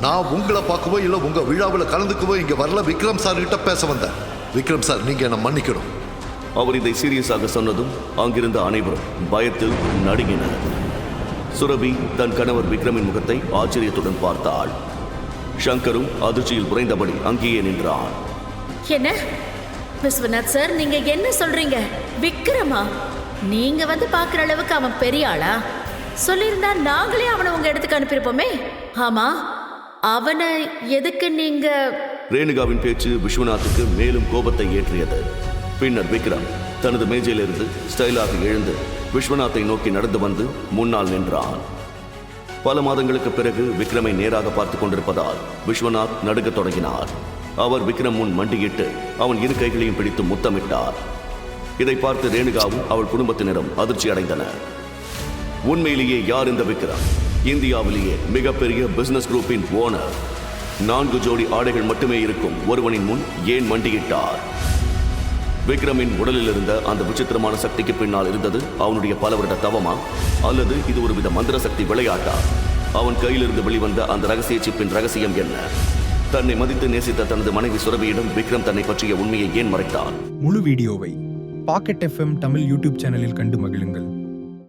நான் உங்களை பார்க்கவோ இல்லை உங்க விழாவில் கலந்துக்கவோ இங்க வரல விக்ரம் சார் கிட்ட பேச வந்தேன். விக்ரம் சார் நீங்க என்ன மன்னிக்கணும். அவர் இதை சீரியஸாக சொன்னதும் அங்கிருந்த அனைவரும் பயத்தில் நடுங்கினர். சுரபி தன் கணவர் விக்ரமின் முகத்தை ஆச்சரியத்துடன் பார்த்தாள். சங்கரும் அதிர்ச்சியில் உறைந்தபடி அங்கேயே நின்றான். என்ன? விஸ்வநாத் சார் நீங்க என்ன சொல்றீங்க? விக்ரமா? நீங்க வந்து பாக்குற அளவுக்கு அவன் பெரிய ஆளா? சொல்லியிருந்தா நாங்களே அவனை உங்க இடத்துக்கு அனுப்பியிருப்போமே. ஆமா? அவனை எதுக்கு நீங்க ரேணுகாவின் பேச்சு விஸ்வநாத்துக்கு மேலும் கோபத்தை ஏற்றியது. பின்னர் விக்ரம் தனது மேஜையிலிருந்து ஸ்டைலாக எழுந்து விஸ்வநாத்தை நோக்கி நடந்து வந்து முன்னால் நின்றான். பல மாதங்களுக்கு பிறகு விக்ரமை நேராக பார்த்து கொண்டிருப்பதால் விஸ்வநாத் நடுக்க தொடங்கினார். அவர் விக்ரம் முன் மண்டியிட்டு அவன் இரு கைகளையும் பிடித்து முத்தமிட்டார். இதை பார்த்து ரேணுகாவும் அவள் குடும்பத்தினரும் அதிர்ச்சி அடைந்தனர் உண்மையிலேயே யார் இந்த விக்ரம்? இந்தியாவிலேயே மிகப்பெரிய பிசினஸ் குரூப்பின் ஓனர் நான்கு ஜோடி ஆடைகள் மட்டுமே இருக்கும். ஒருவனின் முன் ஏன் மண்டியிட்டார்? விக்ரமின் உடலில் இருந்த அந்த விசித்திரமான சக்திக்கு பின்னால் இருந்தது அவனுடைய பல வருட தவமா? அல்லது இது ஒரு வித மந்திர சக்தி விளையாட்டா? அவன் கையிலிருந்து வெளிவந்த அந்த ரகசிய சிப்பின் ரகசியம் என்ன? தன்னை மதித்து நேசித்த தனது மனைவி சுரபியிடம் விக்ரம் தன்னை பற்றிய உண்மையை ஏன் மறைத்தான்? முழு வீடியோவை பாக்கெட் எஃப்எம் தமிழ் யூடியூப் சேனலில் கண்டு மகிழுங்கள்.